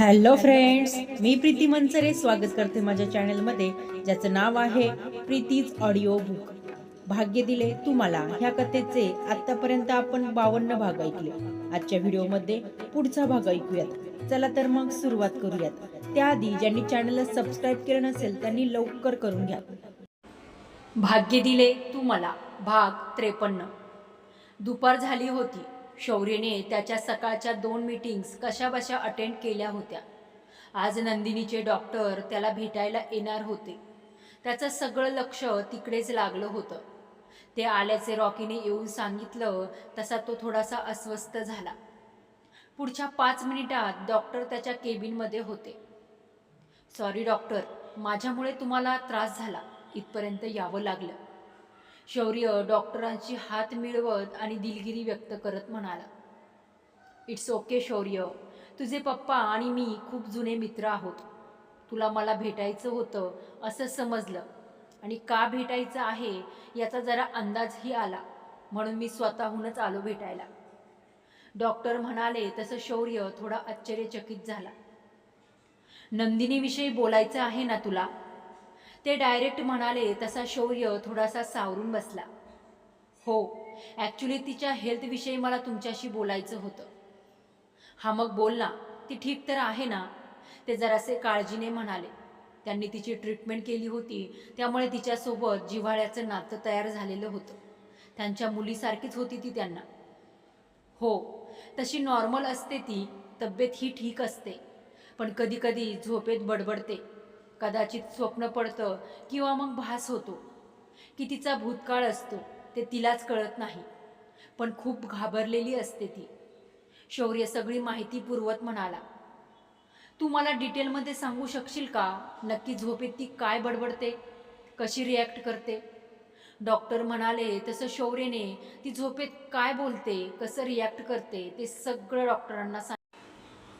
Hello friends मी प्रीती मनसरे स्वागत करते माझ्या चॅनलमध्ये ज्याचं नाव आहे प्रीतीज ऑडिओ बुक भाग्य दिले तुम्हाला. ह्या कथेचे आतापर्यंत आपण बावन्न भाग ऐकले. आजच्या व्हिडिओमध्ये पुढचा भाग ऐकूयात. चला तर मग सुरुवात करूयात. त्याआधी ज्यांनी चॅनलला सबस्क्राईब केलं नसेल त्यांनी लवकर करून घ्या. भाग्य दिले तू मला भाग त्रेपन्न. दुपार झाली होती. शौर्यने त्याच्या सकाळच्या दोन मीटिंग्स कशाबशा अटेंड केल्या होत्या. आज नंदिनीचे डॉक्टर त्याला भेटायला येणार होते. त्याचं सगळं लक्ष तिकडेच लागलं होतं. ते आल्याचे रॉकीने येऊन सांगितलं तसा तो थोडासा अस्वस्थ झाला. पुढच्या पाच मिनिटात डॉक्टर त्याच्या केबिनमध्ये होते. सॉरी डॉक्टर माझ्यामुळे तुम्हाला त्रास झाला. इथपर्यंत यावं लागलं. शौर्य डॉक्टरांची हात मिळवत आणि दिलगिरी व्यक्त करत म्हणाला इट्स ओके शौर्य. तुझे पप्पा आणि मी खूप जुने मित्र आहोत. तुला मला भेटायचं होतं असं समजलं. आणि का भेटायचं आहे याचा जरा अंदाजही आला म्हणून मी स्वतःहूनच आलो भेटायला. डॉक्टर म्हणाले तसं शौर्य थोडा आश्चर्यचकित झाला. नंदिनीविषयी बोलायचं आहे ना तुला? ते डायरेक्ट म्हणाले तसा शौर्य थोडासा सावरून बसला. हो ॲक्च्युली तिच्या हेल्थविषयी मला तुमच्याशी बोलायचं होतं. हा मग बोल ना ती ठीक तर आहे ना? ते जरासे काळजीने म्हणाले. त्यांनी तिची ट्रीटमेंट केली होती त्यामुळे तिच्यासोबत जिव्हाळ्याचं नातं तयार झालेलं होतं. त्यांच्या मुलीसारखीच होती ती त्यांना. हो तशी नॉर्मल असते ती तब्येत ही ठीक असते पण कधीकधी झोपेत बडबडते. कदाचित स्वप्न पडतं किंवा मग भास होतो. की तिचा भूतकाळ असतो ते तिलाच कळत नाही. पण खूप घाबरलेली असते ती. शौर्य सगळी माहिती पुरवत म्हणाला. तू मला डिटेलमध्ये सांगू शकशील का? नक्की झोपेत ती काय बडबडते? कशी रिॲक्ट करते? डॉक्टर म्हणाले तसं शौर्यने ती झोपेत काय बोलते कसं रिॲक्ट करते ते सगळं डॉक्टरांना सांग.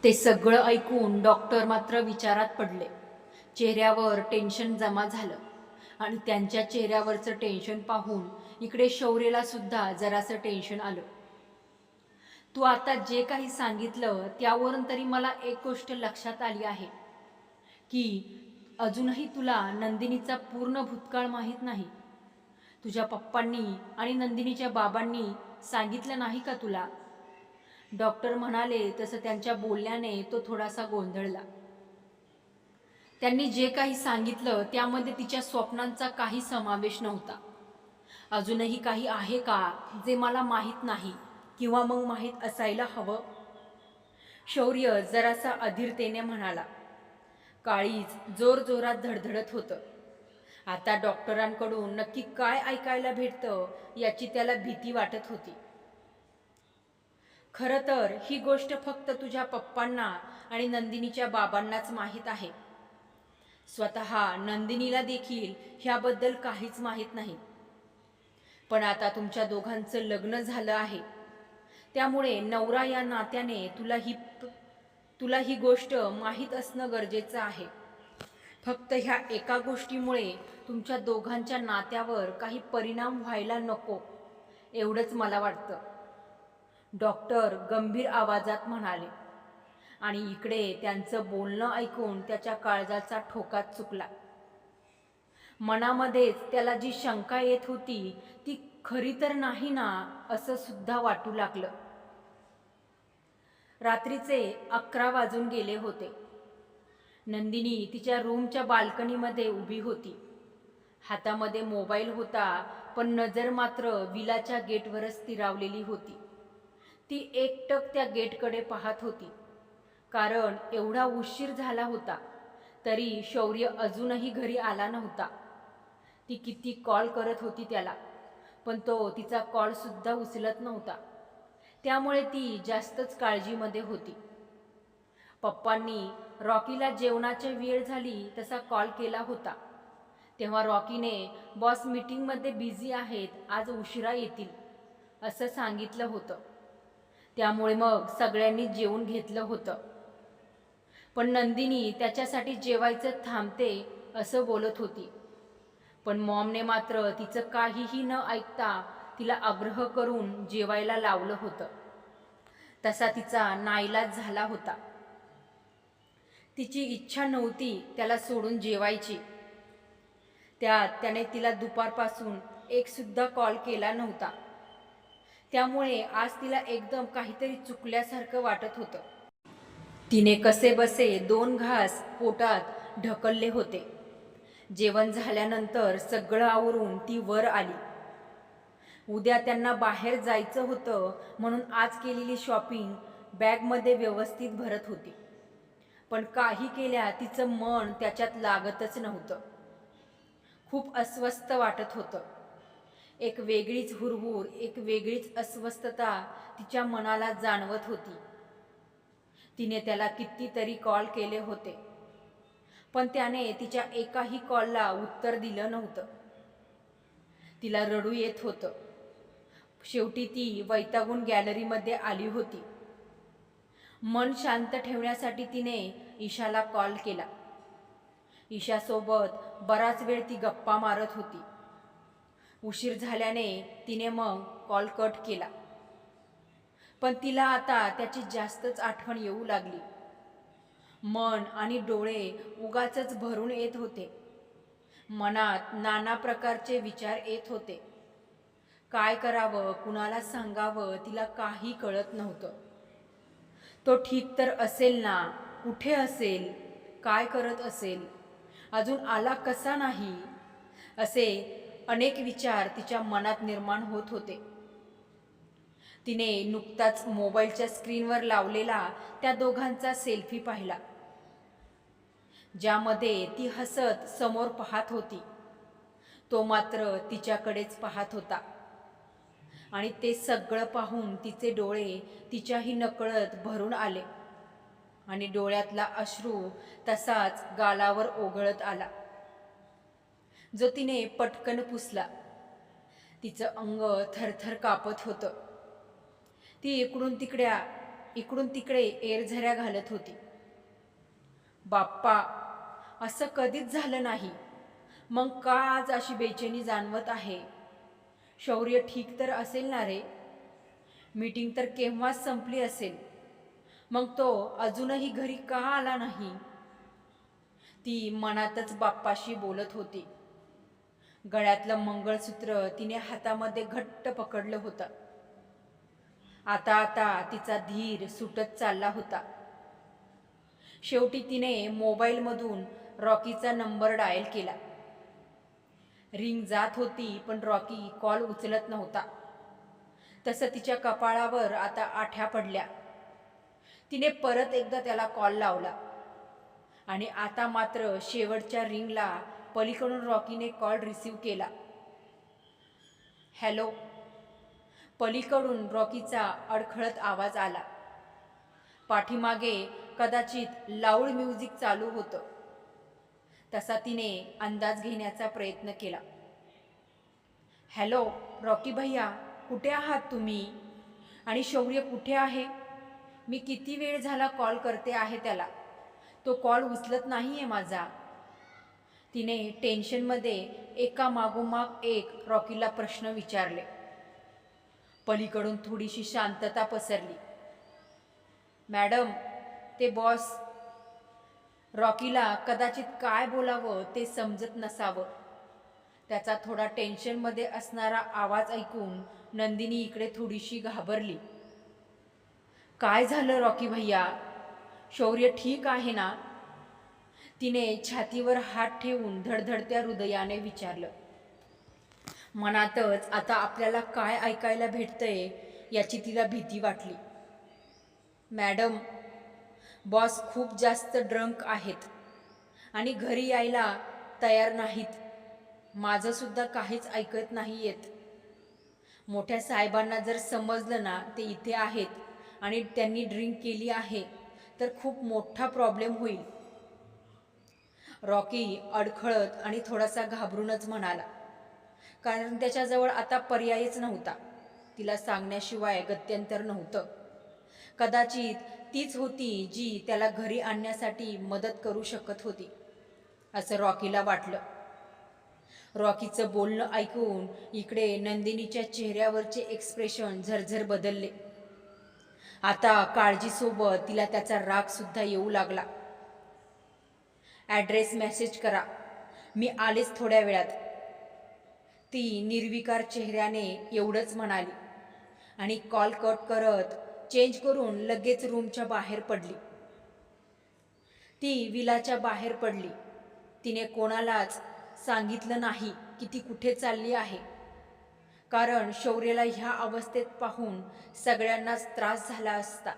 ते सगळं ऐकून डॉक्टर मात्र विचारात पडले. चेहऱ्यावर टेन्शन जमा झालं. आणि त्यांच्या चेहऱ्यावरचं टेन्शन पाहून इकडे शौर्यला सुद्धा जरासं टेन्शन आलं. तू आता जे काही सांगितलं त्यावरून तरी मला एक गोष्ट लक्षात आली आहे. की अजूनही तुला नंदिनीचा पूर्ण भूतकाळ माहीत नाही. तुझ्या पप्पांनी आणि नंदिनीच्या बाबांनी सांगितलं नाही का तुला? डॉक्टर म्हणाले तसं त्यांच्या बोलण्याने तो थोडासा गोंधळला. त्यांनी जे काही सांगितलं त्यामध्ये तिच्या स्वप्नांचा काही समावेश नव्हता. अजूनही काही आहे का जे मला माहीत नाही किंवा मग माहीत असायला हवं? शौर्य जरासा अधीरतेने म्हणाला. काळीज जोरजोरात धडधडत होतं. आता डॉक्टरांकडून नक्की काय ऐकायला भेटतं याची त्याला भीती वाटत होती. खरं तर ही गोष्ट फक्त तुझ्या पप्पांना आणि नंदिनीच्या बाबांनाच माहीत आहे. स्वतः नंदिनीला देखील ह्याबद्दल काहीच माहीत नाही. पण आता तुमच्या दोघांचं लग्न झालं आहे. त्यामुळे नवरा या नात्याने तुला ही तुला ही गोष्ट माहीत असणं गरजेचं आहे. फक्त ह्या एका गोष्टीमुळे तुमच्या दोघांच्या नात्यावर काही परिणाम व्हायला नको एवढंच मला वाटतं. डॉक्टर गंभीर आवाजात म्हणाले. आणि इकडे त्यांचं बोलणं ऐकून त्याच्या काळजाचा ठोका चुकला. मनामध्येच त्याला जी शंका येत होती ती खरी तर नाही ना असं सुद्धा वाटू लागलं. रात्रीचे अकरा वाजून गेले होते. नंदिनी तिच्या रूमच्या बाल्कनीमध्ये उभी होती. हातामध्ये मोबाईल होता पण नजर मात्र विलाच्या गेटवरच स्थिरावलेली होती. ती एकटक त्या गेटकडे पाहत होती. कारण एवढा उशीर झाला होता तरी शौर्य अजूनही घरी आला नव्हता. ती किती कॉल करत होती त्याला पण तो तिचा कॉलसुद्धा उचलत नव्हता. त्यामुळे ती जास्तच काळजीमध्ये होती. पप्पांनी रॉकीला जेवणाची वेळ झाली तसा कॉल केला होता. तेव्हा रॉकीने बॉस मीटिंगमध्ये बिझी आहेत आज उशिरा येतील असं सांगितलं होतं. त्यामुळे मग सगळ्यांनी जेवून घेतलं होतं. पण नंदिनी त्याच्यासाठी जेवायचं थांबते असं बोलत होती. पण मॉमने मात्र तिचं काहीही न ऐकता तिला आग्रह करून जेवायला लावलं होतं. तसा तिचा नाईलाज झाला होता. तिची इच्छा नव्हती त्याला सोडून जेवायची. त्यात त्याने तिला दुपारपासून एकसुद्धा कॉल केला नव्हता. त्यामुळे आज तिला एकदम काहीतरी चुकल्यासारखं वाटत होतं. तिने कसे बसे दोन घास पोटात ढकलले होते. जेवण झाल्यानंतर सगळं आवरून ती वर आली. उद्या त्यांना बाहेर जायचं होतं म्हणून आज केलेली शॉपिंग बॅगमध्ये व्यवस्थित भरत होती. पण काही केल्या तिचं मन त्याच्यात लागतच नव्हतं. खूप अस्वस्थ वाटत होतं. एक वेगळीच हुरहुर एक वेगळीच अस्वस्थता तिच्या मनाला जाणवत होती. तिने त्याला कितीतरी कॉल केले होते. पण त्याने तिच्या एकाही कॉलला उत्तर दिलं नव्हतं. तिला रडू येत होतं. शेवटी ती वैतागून गॅलरीमध्ये आली होती. मन शांत ठेवण्यासाठी तिने ईशाला कॉल केला. ईशासोबत बराच वेळ ती गप्पा मारत होती. उशीर झाल्याने तिने मग कॉल कट केला. पण तिला आता त्याची जास्तच आठवण येऊ लागली. मन आणि डोळे उगाचच भरून येत होते. मनात नाना प्रकारचे विचार येत होते. काय करावं कुणाला सांगावं तिला काही कळत नव्हतं. तो ठीक तर असेल ना कुठे असेल काय करत असेल अजून आला कसा नाही असे अनेक विचार तिच्या मनात निर्माण होत होते. तिने नुकताच मोबाईलच्या स्क्रीनवर लावलेला त्या दोघांचा सेल्फी पाहिला ज्यामध्ये ती हसत समोर पाहत होती. तो मात्र तिच्याकडेच पाहत होता आणि ते सगळं पाहून तिचे डोळे तिच्याही नकळत भरून आले आणि डोळ्यातला अश्रू तसाच गालावर ओघळत आला. जो तिने पटकन पुसला तिचं अंग थरथर कापत होतं. ती इकडून तिकड्या इकडून तिकडे एरझऱ्या घालत होती. बाप्पा असं कधीच झालं नाही. मग का आज अशी बेचैनी जाणवत आहे? शौर्य ठीक तर असेल ना रे? मीटिंग तर केव्हाच संपली असेल? मग तो अजूनही घरी का आला नाही? ती मनातच बाप्पाशी बोलत होती. गळ्यातलं मंगळसूत्र तिने हातामध्ये घट्ट पकडलं होतं. आता आता तिचा धीर सुटत चालला होता. शेवटी तिने मोबाईलमधून रॉकीचा नंबर डायल केला. रिंग जात होती पण रॉकी कॉल उचलत नव्हता. तसं तिच्या कपाळावर आता आठ्या पडल्या. तिने परत एकदा त्याला कॉल लावला. आणि आता मात्र शेवटच्या रिंगला पलीकडून रॉकीने कॉल रिसीव केला. हॅलो? पलीकडून रॉकीचा अडखळत आवाज आला. पाठीमागे कदाचित लाऊड म्युझिक चालू होतं. तसा तिने अंदाज घेण्याचा प्रयत्न केला. हॅलो रॉकी भैया कुठे आहात तुम्ही? आणि शौर्य कुठे आहे? मी किती वेळ झाला कॉल करते आहे त्याला. तो कॉल उचलत नाही आहे माझा. तिने टेन्शनमध्ये एका मागोमाग एक रॉकीला प्रश्न विचारले. पलीकडून थोडीशी शांतता पसरली. मॅडम ते बॉस रॉकीला कदाचित काय बोलावं ते समजत नसावं. त्याचा थोडा टेन्शनमध्ये असणारा आवाज ऐकून नंदिनी इकडे थोडीशी घाबरली. काय झालं रॉकी भैया? शौर्य ठीक आहे ना? तिने छातीवर हात ठेवून धडधडत्या हृदयाने विचारलं. मनातच आता आपल्याला काय ऐकायला भेटतंय याची तिला भीती वाटली. मॅडम बॉस खूप जास्त ड्रंक आहेत आणि घरी यायला तयार नाहीत. माझंसुद्धा काहीच ऐकत नाही येत. मोठ्या साहेबांना जर समजलं ना ते इथे आहेत आणि त्यांनी ड्रिंक केली आहे तर खूप मोठा प्रॉब्लेम होईल. रॉकी अडखळत आणि थोडासा घाबरूनच म्हणाला. कारण त्याच्याजवळ आता पर्यायच नव्हता. तिला सांगण्याशिवाय गत्यंतर नव्हतं. कदाचित तीच होती जी त्याला घरी आणण्यासाठी मदत करू शकत होती असं रॉकीला वाटलं. रॉकीचं बोलणं ऐकून इकडे नंदिनीच्या चेहऱ्यावरचे एक्सप्रेशन झरझर बदलले. आता काळजीसोबत तिला त्याचा राग सुद्धा येऊ लागला. ॲड्रेस मेसेज करा. मी आलेच थोड्या वेळात. ती निर्विकार चेहऱ्याने एवढंच म्हणाली आणि कॉल कट करत चेंज करून लगेच रूमच्या बाहेर पडली. ती विलाच्या बाहेर पडली. तिने कोणालाच सांगितलं नाही की ती कुठे चालली आहे. कारण शौर्यला ह्या अवस्थेत पाहून सगळ्यांनाच त्रास झाला असता.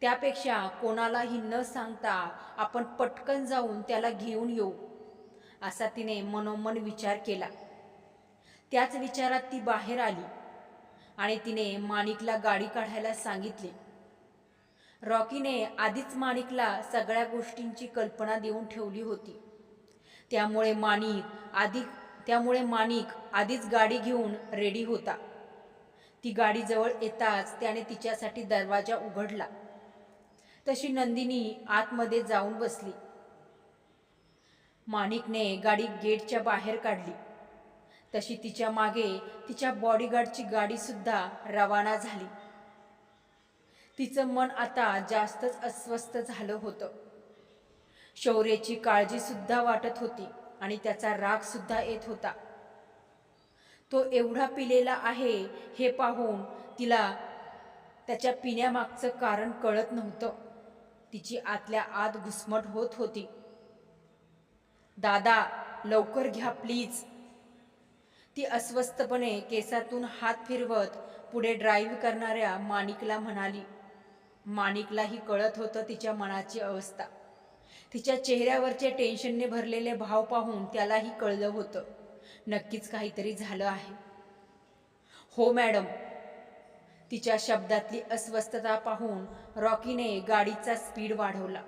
त्यापेक्षा कोणालाही न सांगता आपण पटकन जाऊन त्याला घेऊन येऊ असा तिने मनोमन विचार केला. त्याच विचारात ती बाहेर आली आणि तिने माणिकला गाडी काढायला सांगितली. रॉकीने आधीच माणिकला सगळ्या गोष्टींची कल्पना देऊन ठेवली होती. त्यामुळे माणिक आधी त्यामुळे माणिक आधीच गाडी घेऊन रेडी होता. ती गाडी जवळ येताच त्याने तिच्यासाठी दरवाजा उघडला. तशी नंदिनी आतमध्ये जाऊन बसली. माणिकने गाडी गेटच्या बाहेर काढली. तशी तिच्यामागे तिच्या बॉडीगार्डची गाडीसुद्धा रवाना झाली. तिचं मन आता जास्तच अस्वस्थ झालं होतं. शौर्याची काळजीसुद्धा वाटत होती आणि त्याचा रागसुद्धा येत होता. तो एवढा पिलेला आहे हे पाहून तिला त्याच्या पिण्यामागचं कारण कळत नव्हतं. तिची आतल्या आत घुसमट होत होती. दादा लवकर घ्या प्लीज. ती अस्वस्थपणे केसातून हात फिरवत पुढे ड्राईव्ह करणाऱ्या माणिकला म्हणाली माणिकलाही कळत होतं तिच्या मनाची अवस्था. तिच्या चेहऱ्यावरचे टेन्शनने भरलेले भाव पाहून त्यालाही कळलं होतं. नक्कीच काहीतरी झालं आहे. हो मॅडम. तिच्या शब्दातली अस्वस्थता पाहून रॉकीने गाडीचा स्पीड वाढवला.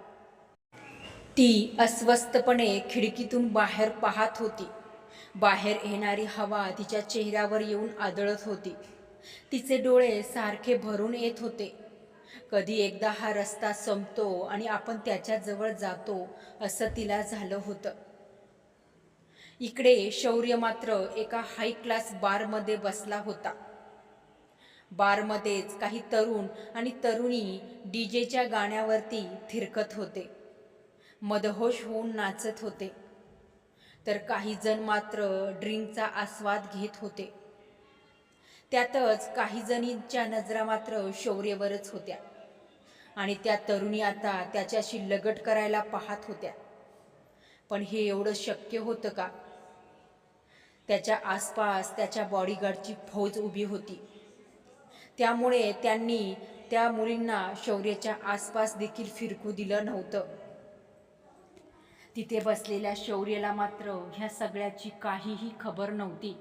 ती अस्वस्थपणे खिडकीतून बाहेर पाहत होती. बाहेर येणारी हवा तिच्या चेहऱ्यावर येऊन आदळत होती. तिचे डोळे सारखे भरून येत होते. कधी एकदा हा रस्ता संपतो आणि आपण त्याच्याजवळ जातो असं तिला झालं होतं. इकडे शौर्य मात्र एका हाय क्लास बारमध्ये बसला होता. बारमध्येच काही तरुण आणि तरुणी डीजेच्या गाण्यावरती थिरकत होते. मदहोश होऊन नाचत होते. तर काही जण मात्र ड्रिंकचा आस्वाद घेत होते. त्यातच काही जणींच्या नजरा मात्र शौर्यवरच होत्या. आणि त्या तरुणी आता त्याच्याशी लगट करायला पाहत होत्या. पण हे एवढं शक्य होतं का? त्याच्या आसपास त्याच्या बॉडीगार्डची फौज उभी होती. त्यामुळे त्यांनी त्या मुलींना शौर्याच्या आसपास देखील फिरकू दिलं नव्हतं. तिथे बसलेल्या शौर्यला मात्र ह्या सगळ्याची काहीही खबर नव्हती.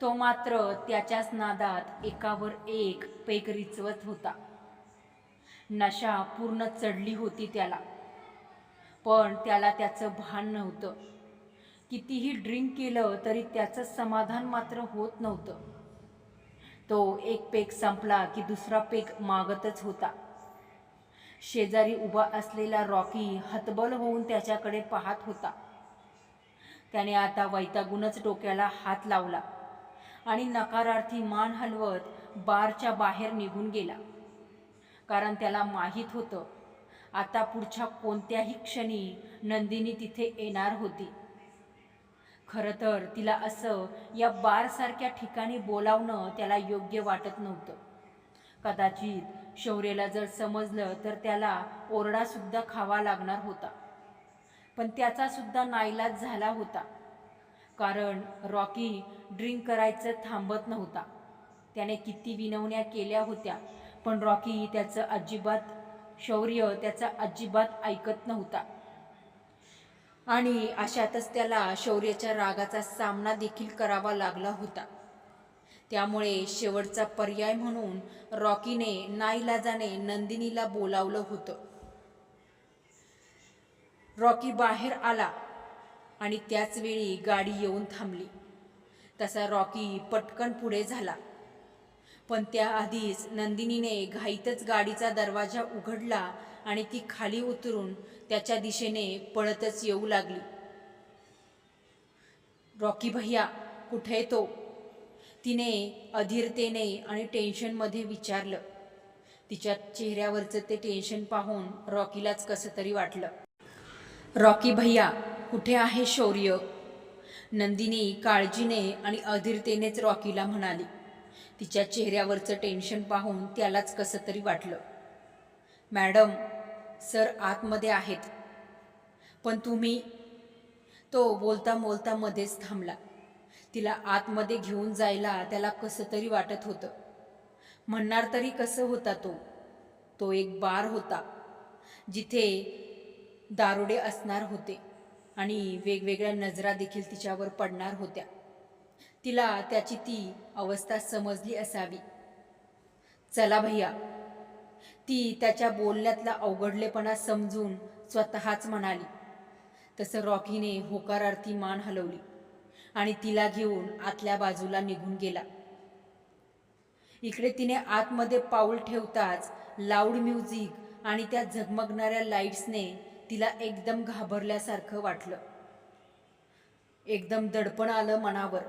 तो मात्र त्याच्याच नादात एकावर एक पेक रिचवत होता. नशा पूर्ण चढली होती त्याला. पण त्याला त्याचं भान नव्हतं. कितीही ड्रिंक केलं तरी त्याचं समाधान मात्र होत नव्हतं. तो एक पेक संपला की दुसरा पेक मागतच होता. शेजारी उभा असलेला रॉकी हतबल होऊन त्याच्याकडे पाहत होता. त्याने आता वैतागूनच डोक्याला हात लावला आणि नकारार्थी मान हलवत बारच्या बाहेर निघून गेला. कारण त्याला माहीत होतं आता पुढच्या कोणत्याही क्षणी नंदिनी तिथे येणार होती. खरं तर तिला असं या बारसारख्या ठिकाणी बोलावणं त्याला योग्य वाटत नव्हतं. कदाचित शौर्याला जर समजलं तर त्याला ओरडासुद्धा खावा लागणार होता. पण त्याचासुद्धा नाईलाज झाला होता. कारण रॉकी ड्रिंक करायचं थांबत नव्हता. त्याने किती विनवण्या केल्या होत्या पण रॉकी त्याचं अजिबात शौर्य त्याचा अजिबात ऐकत नव्हता. आणि अशातच त्याला शौर्याच्या रागाचा सामना देखील करावा लागला होता. त्यामुळे शेवटचा पर्याय म्हणून रॉकीने नाईलाजाने नंदिनीला बोलावलं होतं. रॉकी बाहेर आला आणि त्याचवेळी गाडी येऊन थांबली. तसा रॉकी पटकन पुढे झाला. पण त्याआधीच नंदिनीने घाईतच गाडीचा दरवाजा उघडला आणि ती खाली उतरून त्याच्या दिशेने पळतच येऊ लागली. रॉकी भैया कुठे तो? तिने अधीरतेने आणि टेन्शनमध्ये विचारलं. तिच्या चेहऱ्यावरचं ते टेन्शन पाहून रॉकीलाच कसं तरी वाटलं. रॉकी भैया कुठे आहे शौर्य? नंदिनी काळजीने आणि अधीरतेनेच रॉकीला म्हणाली. तिच्या चेहऱ्यावरचं टेन्शन पाहून त्यालाच कसं तरी वाटलं. मॅडम सर आतमध्ये आहेत. पण तुम्ही? तो बोलता बोलता मध्येच थांबला. तिला आतमध्ये घेऊन जायला त्याला कसं तरी वाटत होतं. म्हणणार तरी कसं होता तो? तो एक बार होता जिथे दारुडे असणार होते आणि वेगवेगळ्या नजरा देखील तिच्यावर पडणार होत्या. तिला त्याची ती अवस्था समजली असावी. चला भैया ती त्याच्या बोलण्यातला अवघडलेपणा समजून स्वतःच म्हणाली. तसं रॉकीने होकारार्थी मान हलवली. आणि तिला घेऊन आतल्या बाजूला निघून गेला. इकडे तिने आतमध्ये पाऊल ठेवताच लाऊड म्युझिक आणि त्या झगमगणाऱ्या लाईट्सने तिला एकदम घाबरल्यासारखं वाटलं. एकदम दडपण आलं मनावर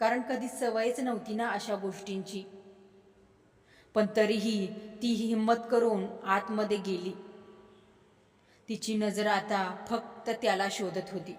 कारण कधी सवयच नव्हती ना अशा गोष्टींची. पण तरीही ती हिंमत करून आतमध्ये गेली. तिची नजर आता फक्त त्याला शोधत होती.